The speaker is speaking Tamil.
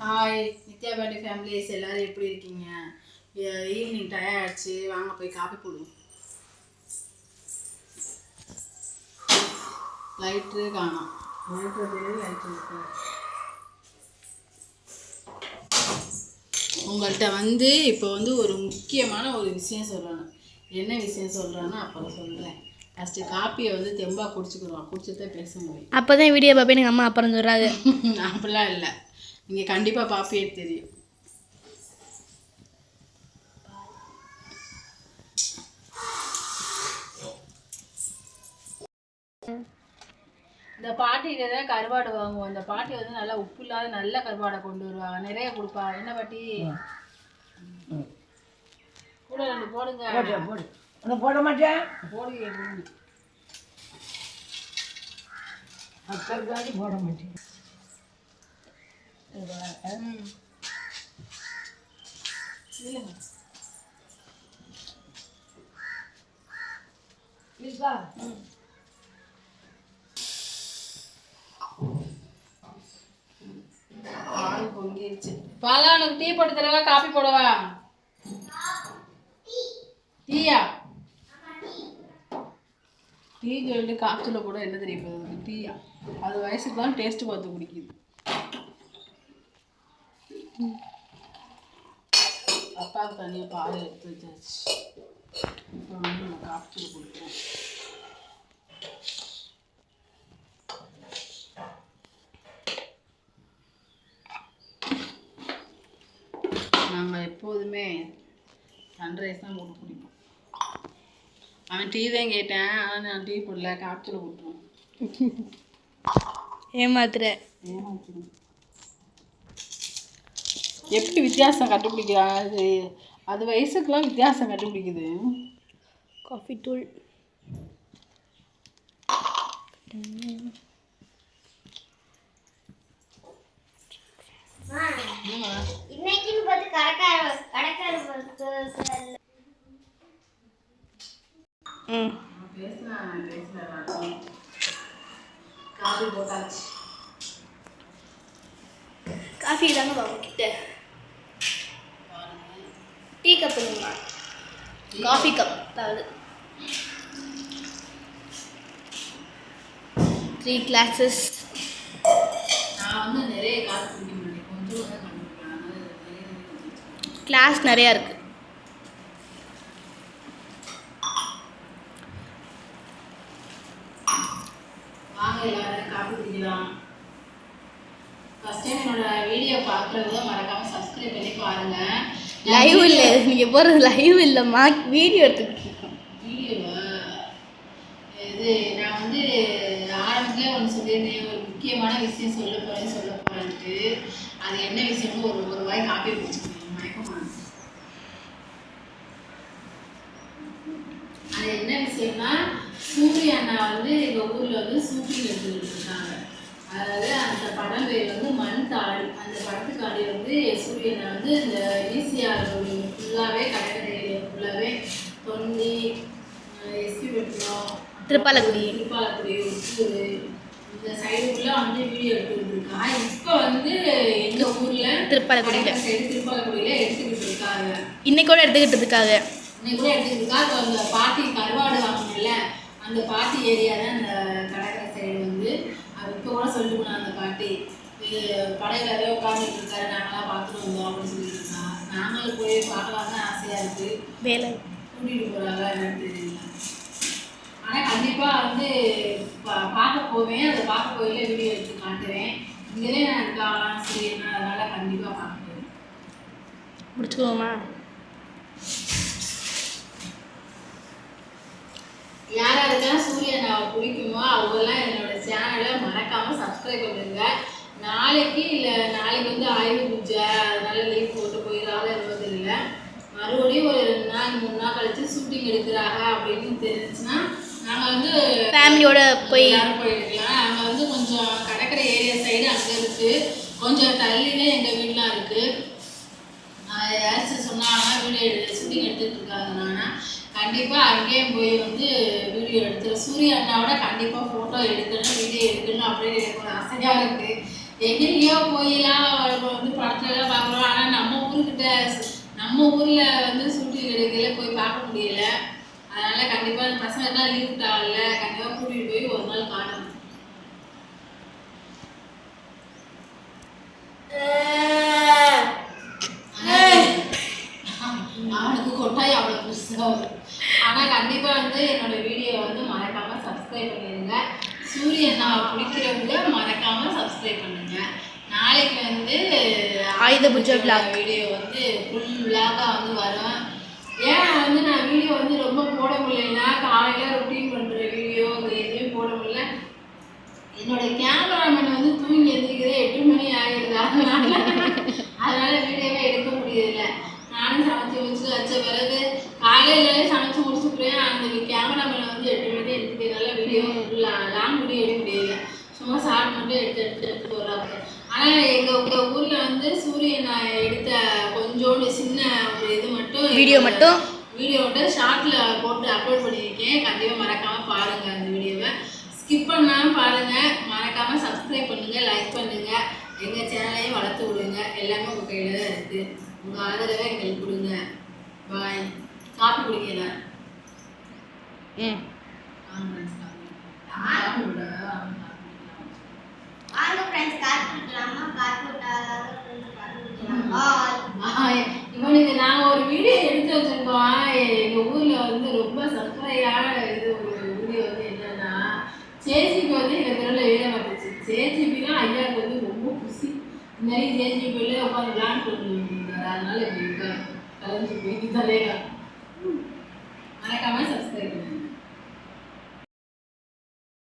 ஹாய் நித்யா பேண்டி ஃபேமிலிஸ் எல்லாரும் எப்படி இருக்கீங்க? ஈவினிங் டயர்ட் ஆச்சு வாங்க போய் காப்பி போடுவோம். லைட்ரு காணோம். லைட்ரு லைட் இருக்கு உங்கள்கிட்ட வந்து இப்போ வந்து ஒரு முக்கியமான ஒரு விஷயம் சொல்லணும். என்ன விஷயம் சொல்கிறேன்னு அப்புறம் சொல்கிறேன் ஃபஸ்ட்டு காப்பியை வந்து தெம்பாக குடிச்சுக்கிறோம் குடிச்சுதான் பேச முடியும். அப்போ தான் வீடியோ பார்ப்பேன். எங்கள் அம்மா அப்புறம் சொல்கிறாங்க அப்படிலாம் இல்லை. நீங்கள் கண்டிப்பாக பாப்பியே தெரியும். இந்த பாட்டிகிட்ட தான் கருவாடு வாங்குவோம். அந்த பாட்டி வந்து நல்லா உப்பு இல்லாத நல்ல கருவாடை கொண்டு வருவாங்க நிறைய கொடுப்பா. என்ன பாட்டி? கூட ரெண்டு போடுங்க. போடு மாட்டேன். போடுங்க போட மாட்டேன். ம். பாலா உனக்கு டீ போட்டு தரவா காபி போடவா? டீயா? டீ சொல்லிட்டு காப்பில் போட என்ன தெரிய போகுது டீயா. அது வயசுக்கு தான் டேஸ்ட் பார்த்து குடிக்குது. அப்பாவுக்கு தனியாக பால் எடுத்து வச்சாச்சு. இப்போ வந்து நம்ம காய்ச்சல் கொடுக்குறோம் நாங்கள் எப்போதுமே சன்ரைஸ் தான் போட்டு குடிப்போம். அவன் டீ தான் கேட்டேன் ஆனால் நான் டீ போடல காய்ச்சல் கொடுப்போம். ஏமாத்துற. ஏமாத்திடும் எப்படி வித்தியாசம் கண்டுபிடிக்கிறான் அது அது வயசுக்கெல்லாம் வித்தியாசம் கண்டுபிடிக்குது. காஃபி தூள் என்னம்மா? இன்னைக்குன்னு பார்த்து கடைக்கார கடைக்கார ம். காஃபி தாங்க பாப்போம் கிட்ட. டீ கப் இல்லைங்களா காஃபி கப். அதாவது த்ரீ கிளாஸஸ் கிளாஸ் நிறையா இருக்குது வாங்க எல்லாரும் காப்பி குடிக்கலாம். ஃபர்ஸ்ட் டைம் என்னோட வீடியோ பார்க்குறவங்க மறக்காம லைவ் இல்லை. நீங்கள் போகிறது லைவ் இல்லைம்மா வீடியோ எடுத்துக்கிட்டு இது நான் வந்து ஆரம்பத்தில் ஒன்று சொல்லியிருந்தேன். ஒரு முக்கியமான விஷயம் சொல்ல போகிறேன் சொல்ல போகிறேன்ட்டு அது என்ன விஷயம்னு ஒரு ஒரு வாய் காப்பி மயக்கமா அது என்ன விஷயம்னா சூரிய அண்ணா வந்து எங்கள் ஊரில் வந்து ஷூட்டிங் எடுத்துக்கிட்டு இருக்காங்க. அதாவது படம் பேர் வந்து மண் தாடி. அந்த படத்துக்காடி வந்து சூரிய அண்ணா வந்து இந்த ஈசிஆர் ஃபுல்லாகவே கடற்கரை ஃபுல்லாகவே தொண்டி எஸ்பி பட்டினம் திருப்பாலக்குடி. திருப்பாலக்குடி உப்பூர் இந்த சைடு ஃபுல்லாக வந்து வீடியோ எடுத்துக்கிட்டு இருக்கா இப்போ வந்து எங்கள் ஊரில் திருப்பாலக்குடியில். சைடு திருப்பாலக்குடியில் எடுத்துக்கிட்டு இருக்காங்க இன்னைக்கு கூட எடுத்துக்கிட்டு இருக்காங்க. இன்னைக்கு கூட எடுத்துக்கிட்டா இப்போ அந்த பாட்டி கருவாடு வாங்கினல அந்த பாட்டி ஏரியா தான் அந்த கடற்கரை சைடு வந்து. இப்போ கூட சொல்லிட்டு போனாங்க அந்த பாட்டி இது படையில உட்காந்துட்டு இருக்காரு நாங்களாம் பார்த்துட்டு வந்தோம் அப்படின்னு சொல்லிட்டு இருந்தா. நாங்களும் போய் பார்க்கலாம் தான் ஆசையாக இருக்குது வேலை. கூட்டிகிட்டு போகிறாங்க என்னன்னு தெரியல. ஆனால் கண்டிப்பாக வந்து பார்க்க போவேன். அதை பார்க்க போயில வீடியோ எடுத்து காட்டுவேன் இங்கேயே நான் இருக்கலாம். சரி அதனால் கண்டிப்பாக பார்க்க போவேன் முடிச்சுக்குவோமா யார் யாருக்கெல்லாம் சூரியனாவை பிடிக்குமோ அவங்கெல்லாம் சேனலை மறக்காமல் சப்ஸ்கிரைப் பண்ணுங்க. நாளைக்கு இல்லை நாளைக்கு வந்து ஆயுத பூஜை அதனால லீவ் போட்டு போயிடாத இருப்பது இல்லை மறுபடியும் ஒரு ரெண்டு நாள் மூணு நாள் கழிச்சு ஷூட்டிங் எடுக்கிறாங்க அப்படின்னு தெரிஞ்சுன்னா நாங்கள் வந்து ஃபேமிலியோட போய் போயிருக்கலாம். அங்கே வந்து கொஞ்சம் கடற்கரை ஏரியா சைடு அங்கே இருக்குது கொஞ்சம் தள்ளிலே எங்கள் வீடெலாம் இருக்குது யாராச்சும் சொன்னாங்கன்னா வீடியோ எடுத்து ஷூட்டிங் எடுத்துட்டு இருக்காங்க கண்டிப்பாக அங்கேயும் போய் வந்து வீடியோ எடுத்துரு சூரிய அண்ணாவோட கண்டிப்பாக ஃபோட்டோ எடுக்கணும் வீடியோ எடுக்கணும் அப்படின்னு எனக்கு ஒரு ஆசையாக இருக்குது எங்கேயோ போயெல்லாம் வந்து படத்துலலாம் பார்க்குறோம். ஆனால் நம்ம ஊருக்கிட்ட நம்ம ஊரில் வந்து ஷூட்டிங் எடுக்கல போய் பார்க்க முடியல. அதனால் கண்டிப்பாக பசங்கள்லாம் லீவ் ஆகல கண்டிப்பாக கூட்டிகிட்டு போய் ஒரு நாள் காட்டணும் பண்ணிடுங்க சூரியன் நான் பிடிக்கிறவங்க மறக்காம சப்ஸ்கிரைப் பண்ணுங்க. நாளைக்கு வந்து ஆயுத பூஜை. வீடியோ வந்து ஃபுல் விளாகாக வந்து வரும். ஏன் வந்து நான் வீடியோ வந்து ரொம்ப போட முடியலன்னா காலையில் ரொட்டீன் பண்ணுற வீடியோ எதுவுமே போட முடியல. என்னோட கேமராமேன் வந்து தூங்கி எந்திரிக்கிறதே எட்டு மணி ஆகிடுது அதனால அதனால வீடியோவே எடுக்க முடியல. நானும் சமைச்சு முடிச்சு வச்ச பிறகு காலையில சமைச்சு முடிச்சுக்கிறேன். அந்த கேமராமேன் வந்து எட்டு மணி எடுத்துக்கிறதுனால வீடியோ ஃபுல்லாக லாங் வீடியோ எடுக்க முடியல சும்மா ஷார்ட் மட்டும் எடுத்து எடுத்து எடுத்துட்டு வர்றாங்க ஆனால் எங்கள் உங்கள் ஊரில் வந்து சூரியன் எடுத்த கொஞ்சோண்டு சின்ன ஒரு இது மட்டும் Video மட்டும்? வீடியோ மட்டும் ஷார்ட்டில் போட்டு அப்லோட் பண்ணியிருக்கேன். கண்டிப்பாக மறக்காமல் பாருங்கள் அந்த வீடியோவை. ஸ்கிப் பண்ணாமல் பாருங்கள் மறக்காமல் சப்ஸ்கிரைப் பண்ணுங்கள் லைக் பண்ணுங்கள் எங்கள் சேனலையும் வளர்த்து விடுங்க. எல்லாமே உங்கள் கையில் தான் இருக்குது உங்கள் ஆதரவை எங்களுக்கு கொடுங்க. பாய் காப்பி குடிக்கல ம். காப்பி விட வாங்க ஃப்ரெண்ட்ஸ் விட்டுலாம் ஆஹ் இவனுக்கு நாங்க ஒரு வீடியோ எடுத்து வச்சிருக்கோம். எங்க ஊர்ல வந்து ரொம்ப சர்க்கரையான இது ஒரு வீடியோ வந்து என்னன்னா ஜேசிபி வந்து எங்க தெருவில் வேலை பார்த்துச்சு ஜேசிபினா ஐயாவுக்கு வந்து ரொம்ப குசி இந்த மாதிரி ஜேசிபியில் உட்காந்து விளாண்டு இருந்தார் அதனால இப்படி கலைஞ்சு போய் தலையா மறக்காம சப்ஸ்கிரைப் பண்ணுங்க.